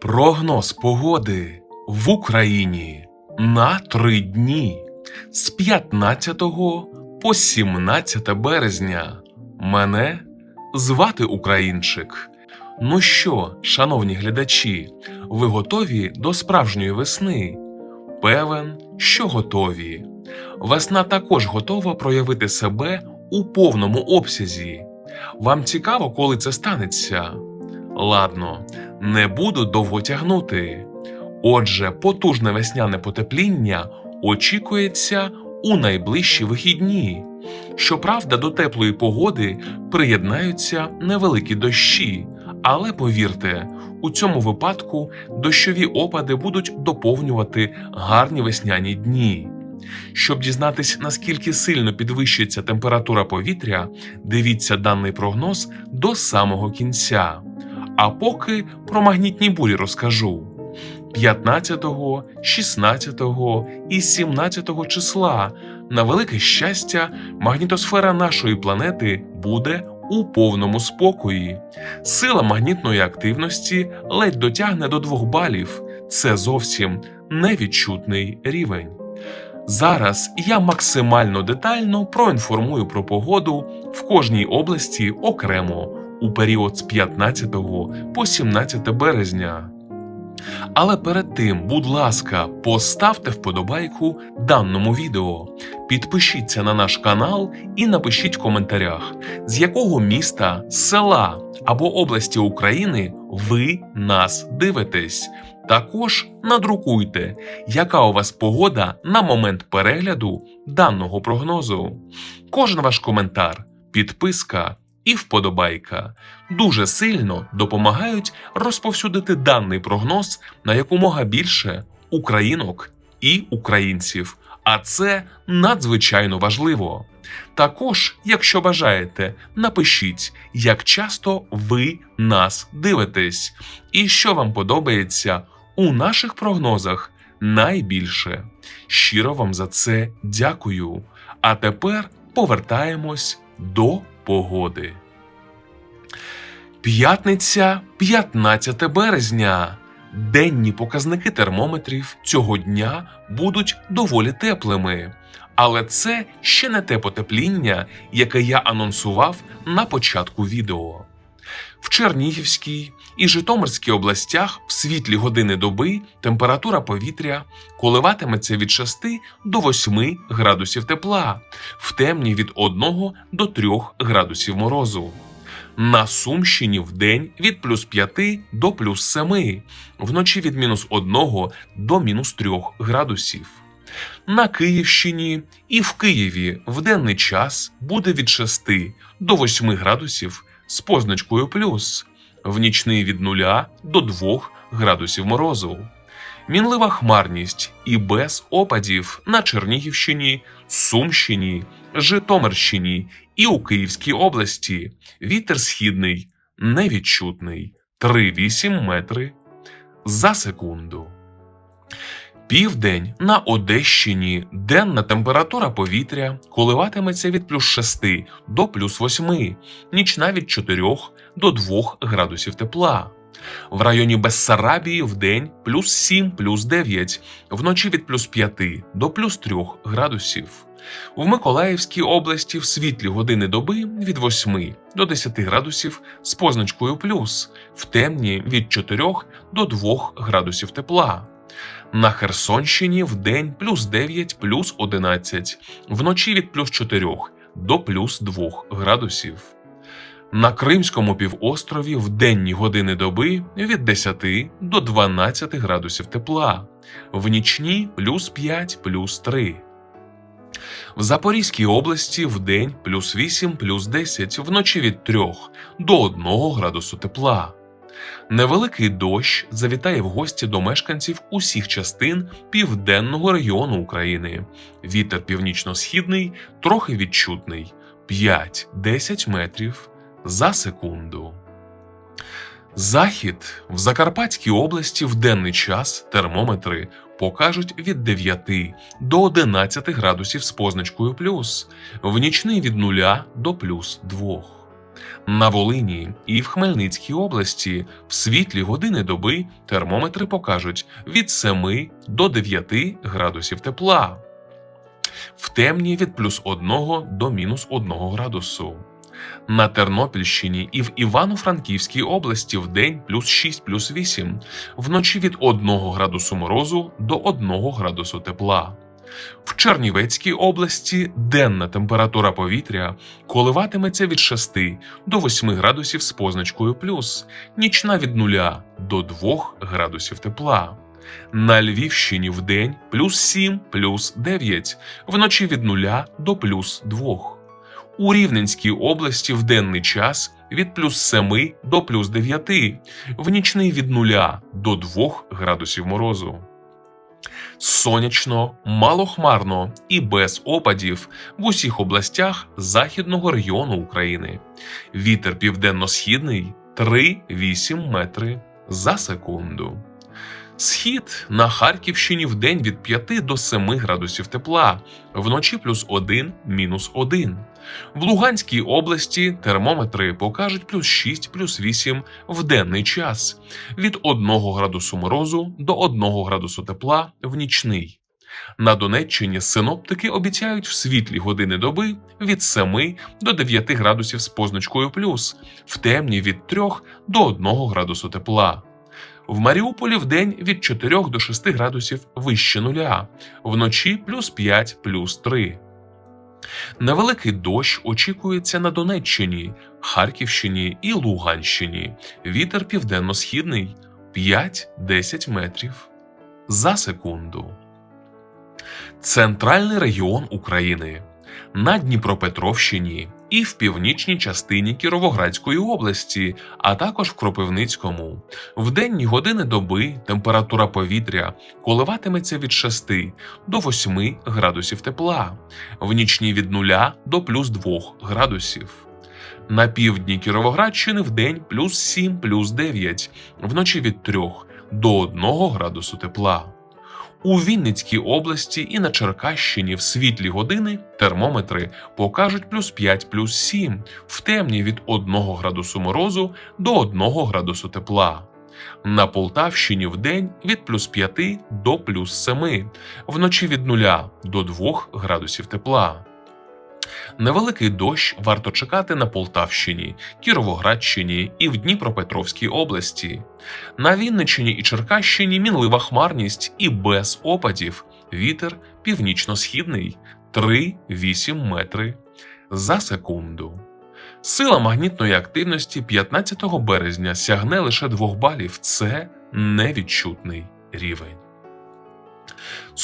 Прогноз погоди в Україні на три дні з 15 по 17 березня. Мене звати Українчик. Ну що, шановні глядачі, ви готові до справжньої весни? Певен, що готові. Весна також готова проявити себе у повному обсязі. Вам цікаво, коли це станеться? Ладно, не буду довго тягнути. Отже, потужне весняне потепління очікується у найближчі вихідні. Щоправда, до теплої погоди приєднаються невеликі дощі, але повірте, у цьому випадку дощові опади будуть доповнювати гарні весняні дні. Щоб дізнатись, наскільки сильно підвищиться температура повітря, дивіться даний прогноз до самого кінця. А поки про магнітні бурі розкажу. 15, 16 і 17 числа на велике щастя, магнітосфера нашої планети буде у повному спокої. Сила магнітної активності ледь дотягне до 2 балів. Це зовсім невідчутний рівень. Зараз я максимально детально проінформую про погоду в кожній області окремо у період з 15 по 17 березня. Але перед тим, будь ласка, поставте вподобайку даному відео, підпишіться на наш канал і напишіть в коментарях, з якого міста, села або області України ви нас дивитесь. Також надрукуйте, яка у вас погода на момент перегляду даного прогнозу. Кожен ваш коментар, підписка і вподобайка дуже сильно допомагають розповсюдити даний прогноз на якомога більше українок і українців. А це надзвичайно важливо. Також, якщо бажаєте, напишіть, як часто ви нас дивитесь, і що вам подобається у наших прогнозах найбільше. Щиро вам за це дякую. А тепер повертаємось до погоди. П'ятниця 15 березня. Денні показники термометрів цього дня будуть доволі теплими. Але це ще не те потепління, яке я анонсував на початку відео. В Чернігівській і Житомирській областях в світлі години доби температура повітря коливатиметься від 6 до 8 градусів тепла, в темні від 1 до 3 градусів морозу. На Сумщині в день від плюс 5 до плюс 7, вночі від мінус 1 до мінус 3 градусів. На Київщині і в Києві в денний час буде від 6 до 8 градусів з позначкою плюс, в нічний від 0 до 2 градусів морозу. Мінлива хмарність і без опадів на Чернігівщині, Сумщині, Житомирщині і у Київській області. Вітер східний невідчутний 3,8 метри за секунду. Південь на Одещині денна температура повітря коливатиметься від плюс 6 до плюс 8, нічна від 4 до 2 градусів тепла. В районі Бессарабії в день плюс 7 плюс 9, вночі від плюс 5 до плюс 3 градусів. В Миколаївській області в світлі години доби від 8 до 10 градусів з позначкою плюс, в темні від 4 до 2 градусів тепла. На Херсонщині в день плюс 9 плюс 11, вночі від плюс 4 до плюс 2 градусів. На Кримському півострові в денні години доби від 10 до 12 градусів тепла, в нічні плюс 5 плюс 3. В Запорізькій області в день плюс 8 плюс 10, вночі від 3 до 1 градусу тепла. Невеликий дощ завітає в гості до мешканців усіх частин південного регіону України. Вітер північно-східний трохи відчутний 5-10 метрів за секунду. Захід в Закарпатській області в денний час термометри покажуть від 9 до 11 градусів з позначкою плюс, в нічний від 0 до плюс 2. На Волині і в Хмельницькій області в світлі години доби термометри покажуть від 7 до 9 градусів тепла, в темні від плюс 1 до мінус 1 градусу. На Тернопільщині і в Івано-Франківській області в день плюс 6 плюс 8, вночі від 1 градусу морозу до 1 градусу тепла. В Чернівецькій області денна температура повітря коливатиметься від 6 до 8 градусів з позначкою плюс, нічна від 0 до 2 градусів тепла. На Львівщині в день плюс 7 плюс 9, вночі від 0 до плюс 2. У Рівненській області в денний час від плюс 7 до плюс 9, в нічний від 0 до 2 градусів морозу. Сонячно, малохмарно і без опадів в усіх областях західного регіону України. Вітер південно-східний 3-8 метри за секунду. Схід на Харківщині в день від 5 до 7 градусів тепла, вночі плюс 1, мінус 1. В Луганській області термометри покажуть плюс 6, плюс 8 в денний час, від 1 градусу морозу до 1 градусу тепла в нічний. На Донеччині синоптики обіцяють в світлі години доби від 7 до 9 градусів з позначкою плюс, в темні від 3 до 1 градусу тепла. В Маріуполі в день від 4 до 6 градусів вище нуля, вночі плюс 5 плюс 3. Невеликий дощ очікується на Донеччині, Харківщині і Луганщині. Вітер південно-східний 5-10 метрів за секунду. Центральний регіон України на Дніпропетровщині і в північній частині Кіровоградської області, а також в Кропивницькому. В денні години доби температура повітря коливатиметься від 6 до 8 градусів тепла, в нічні від 0 до плюс 2 градусів. На півдні Кіровоградщини в день плюс 7 плюс 9, вночі від 3 до 1 градусу тепла. У Вінницькій області і на Черкащині в світлі години термометри покажуть плюс 5 плюс 7, в темні від 1 градусу морозу до 1 градусу тепла. На Полтавщині в день від плюс 5 до плюс 7, вночі від 0 до 2 градусів тепла. Невеликий дощ варто чекати на Полтавщині, Кіровоградщині і в Дніпропетровській області. На Вінниччині і Черкащині мінлива хмарність і без опадів. Вітер північно-східний 3-8 метри за секунду. Сила магнітної активності 15 березня сягне лише 2 балів. Це невідчутний рівень.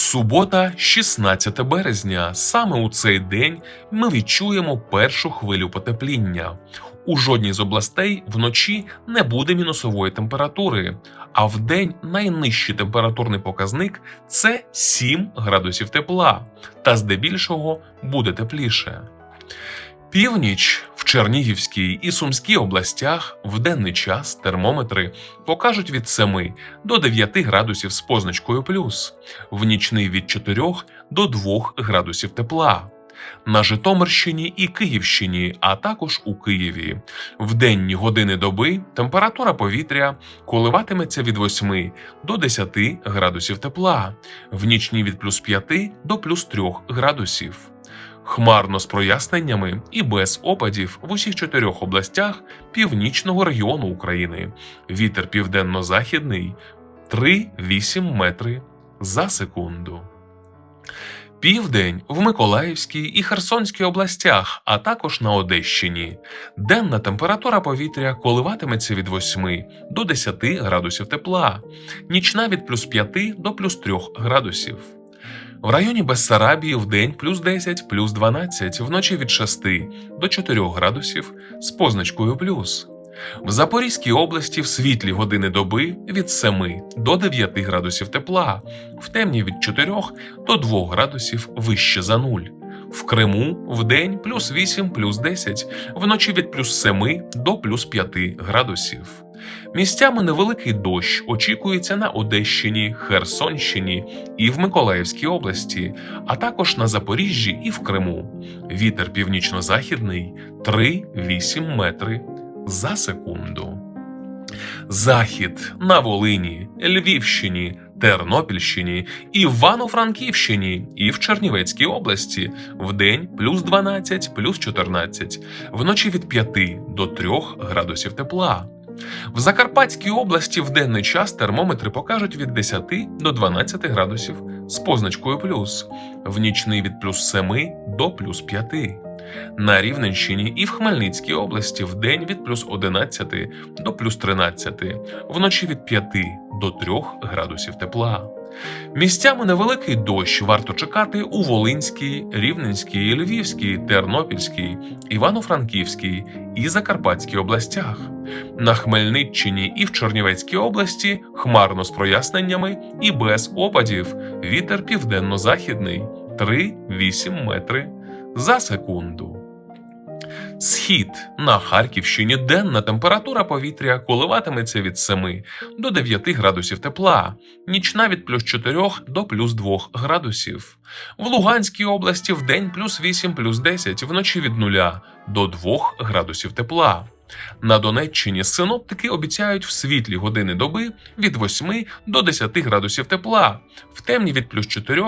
Субота, 16 березня. Саме у цей день ми відчуємо першу хвилю потепління. У жодній з областей вночі не буде мінусової температури, а в день найнижчий температурний показник це 7 градусів тепла, та здебільшого буде тепліше. Північ в Чернігівській і Сумській областях в денний час термометри покажуть від 7 до 9 градусів з позначкою плюс, в нічний від 4 до 2 градусів тепла. На Житомирщині і Київщині, а також у Києві. В денні години доби температура повітря коливатиметься від 8 до 10 градусів тепла, в нічні від плюс 5 до плюс 3 градусів. Хмарно з проясненнями і без опадів в усіх чотирьох областях північного регіону України. Вітер південно-західний 3-8 метри за секунду. Південь в Миколаївській і Херсонській областях, а також на Одещині. Денна температура повітря коливатиметься від 8 до 10 градусів тепла, нічна від плюс 5 до плюс 3 градусів. В районі Бессарабії в день плюс 10, плюс 12, вночі від 6 до 4 градусів з позначкою плюс. В Запорізькій області в світлі години доби від 7 до 9 градусів тепла, в темні від 4 до 2 градусів вище за нуль. В Криму вдень плюс 8 плюс 10, вночі від плюс 7 до плюс 5 градусів. Місцями невеликий дощ очікується на Одещині, Херсонщині і в Миколаївській області, а також на Запоріжжі і в Криму. Вітер північно-західний 3-8 метри за секунду. Захід на Волині, Львівщині, Тернопільщині, Івано-Франківщині і в Чернівецькій області вдень плюс 12, плюс 14, вночі від 5 до 3 градусів тепла. В Закарпатській області в денний час термометри покажуть від 10 до 12 градусів з позначкою плюс, в нічний від плюс 7 до плюс 5. На Рівненщині і в Хмельницькій області в день від плюс 11 до плюс 13, вночі від 5 до 3 градусів тепла. Місцями невеликий дощ варто чекати у Волинській, Рівненській, Львівській, Тернопільській, Івано-Франківській і Закарпатській областях. На Хмельниччині і в Чернівецькій області хмарно з проясненнями і без опадів. Вітер південно-західний 3-8 метри за секунду. Схід на Харківщині денна температура повітря коливатиметься від 7 до 9 градусів тепла, нічна від плюс 4 до плюс 2 градусів. В Луганській області в день плюс 8 плюс 10, вночі від 0 до 2 градусів тепла. На Донеччині синоптики обіцяють в світлі години доби від 8 до 10 градусів тепла, в темні від плюс 4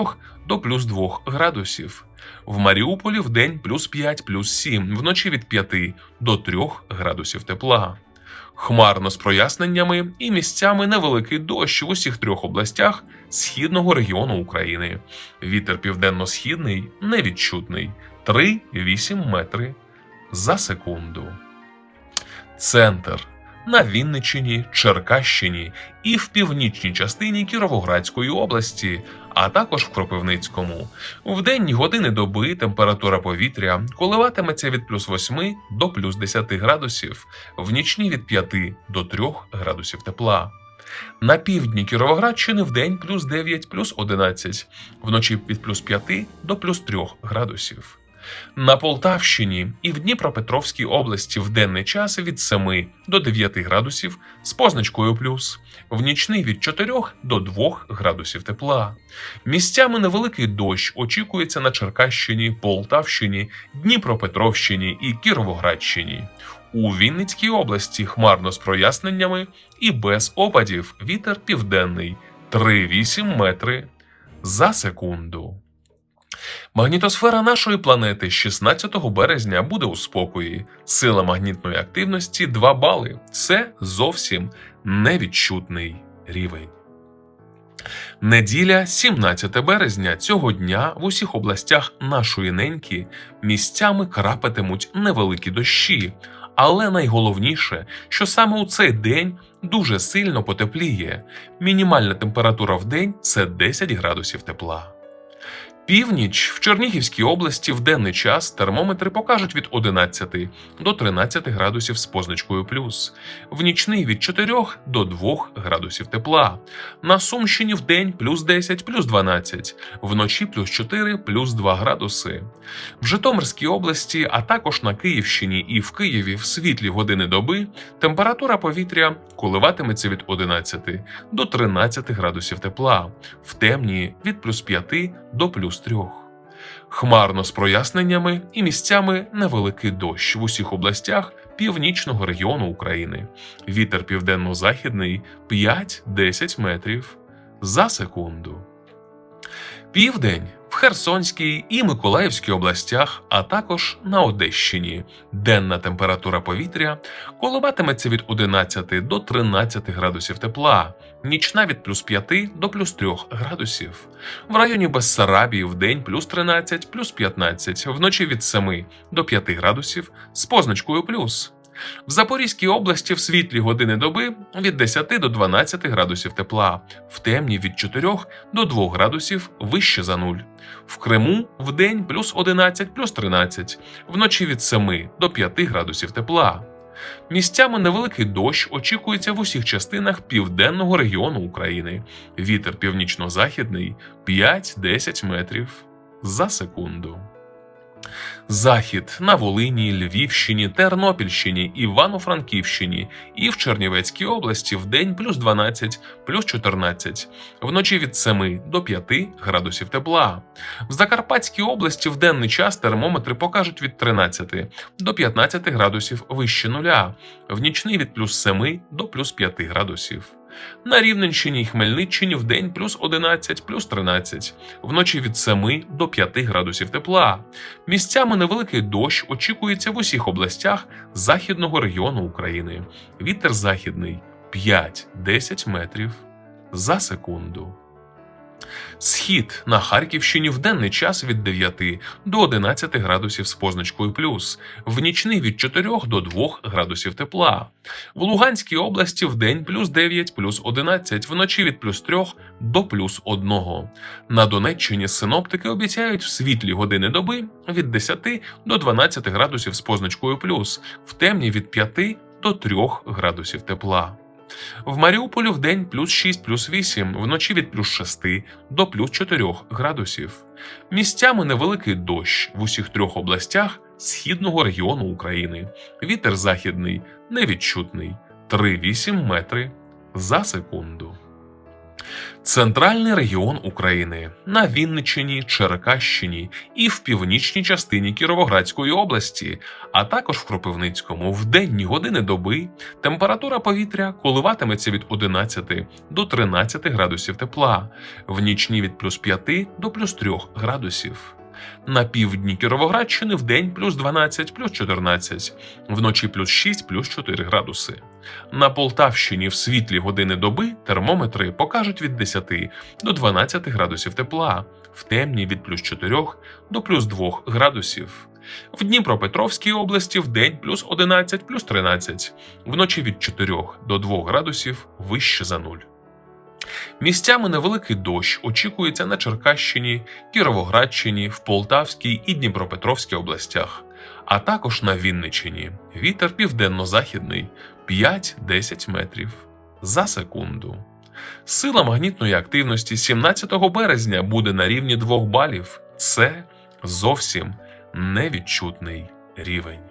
до плюс 2 градусів. В Маріуполі в день плюс 5 плюс 7, вночі від 5 до 3 градусів тепла. Хмарно з проясненнями і місцями невеликий дощ в усіх трьох областях східного регіону України. Вітер південно-східний невідчутний 3-8 метри за секунду. Центр на Вінниччині, Черкащині і в північній частині Кіровоградської області, а також в Кропивницькому. В денні години доби температура повітря коливатиметься від плюс 8 до плюс 10 градусів, в нічні від 5 до 3 градусів тепла. На півдні Кіровоградщини в день плюс 9, плюс 11, вночі від плюс 5 до плюс 3 градусів. На Полтавщині і в Дніпропетровській області в денний час від 7 до 9 градусів з позначкою плюс, в нічний від 4 до 2 градусів тепла. Місцями невеликий дощ очікується на Черкащині, Полтавщині, Дніпропетровщині і Кіровоградщині. У Вінницькій області хмарно з проясненнями і без опадів вітер південний 3-8 метри за секунду. Магнітосфера нашої планети 16 березня буде у спокої. Сила магнітної активності 2 бали. Це зовсім невідчутний рівень. Неділя, 17 березня цього дня в усіх областях нашої неньки місцями крапатимуть невеликі дощі, але найголовніше, що саме у цей день дуже сильно потепліє. Мінімальна температура в день це 10 градусів тепла. Північ в Чернігівській області в денний час термометри покажуть від 11 до 13 градусів з позначкою плюс, в нічний від 4 до 2 градусів тепла. На Сумщині в день плюс 10, плюс 12, вночі плюс 4, плюс 2 градуси. В Житомирській області, а також на Київщині і в Києві в світлі години доби температура повітря коливатиметься від 11 до 13 градусів тепла, в темні від плюс 5 до плюс 3. Хмарно з проясненнями і місцями невеликий дощ в усіх областях північного регіону України. Вітер південно-західний 5-10 метрів за секунду. Південь Херсонській і Миколаївській областях, а також на Одещині. Денна температура повітря коливатиметься від 11 до 13 градусів тепла, нічна від плюс 5 до плюс 3 градусів. В районі Бессарабії в день плюс 13, плюс 15, вночі від 7 до 5 градусів з позначкою плюс. В Запорізькій області в світлі години доби від 10 до 12 градусів тепла, в темні від 4 до 2 градусів вище за нуль. В Криму в день плюс 11, плюс 13, вночі від 7 до 5 градусів тепла. Місцями невеликий дощ очікується в усіх частинах південного регіону України. Вітер північно-західний 5-10 метрів за секунду. Захід на Волині, Львівщині, Тернопільщині, Івано-Франківщині і в Чернівецькій області в день плюс 12, плюс 14, вночі від 7 до 5 градусів тепла. В Закарпатській області в денний час термометри покажуть від 13 до 15 градусів вище нуля, в нічний від плюс 7 до плюс 5 градусів. На Рівненщині і Хмельниччині в день плюс 11, плюс 13, вночі від 7 до 5 градусів тепла. Місцями невеликий дощ очікується в усіх областях західного регіону України. Вітер західний 5-10 метрів за секунду. Схід на Харківщині в денний час від 9 до 11 градусів з позначкою плюс, в нічний від 4 до 2 градусів тепла. В Луганській області в день плюс 9, плюс 11, вночі від плюс 3 до плюс 1. На Донеччині синоптики обіцяють в світлі години доби від 10 до 12 градусів з позначкою плюс, в темні від 5 до 3 градусів тепла. В Маріуполі в день плюс 6, плюс 8, вночі від плюс 6 до плюс 4 градусів. Місцями невеликий дощ в усіх трьох областях східного регіону України. Вітер західний невідчутний 3,8 метри за секунду. Центральний регіон України на Вінниччині, Черкащині і в північній частині Кіровоградської області, а також в Кропивницькому в денні години доби температура повітря коливатиметься від 11 до 13 градусів тепла, в нічні від плюс 5 до плюс 3 градусів. На півдні Кіровоградщини в день плюс 12, плюс 14, вночі плюс 6, плюс 4 градуси. На Полтавщині в світлі години доби термометри покажуть від 10 до 12 градусів тепла, в темні від плюс 4 до плюс 2 градусів. В Дніпропетровській області в день плюс 11, плюс 13, вночі від 4 до 2 градусів вище за нуль. Місцями невеликий дощ очікується на Черкащині, Кіровоградщині, в Полтавській і Дніпропетровській областях, а також на Вінниччині. Вітер південно-західний 5-10 метрів за секунду. Сила магнітної активності 17 березня буде на рівні 2 балів. Це зовсім невідчутний рівень.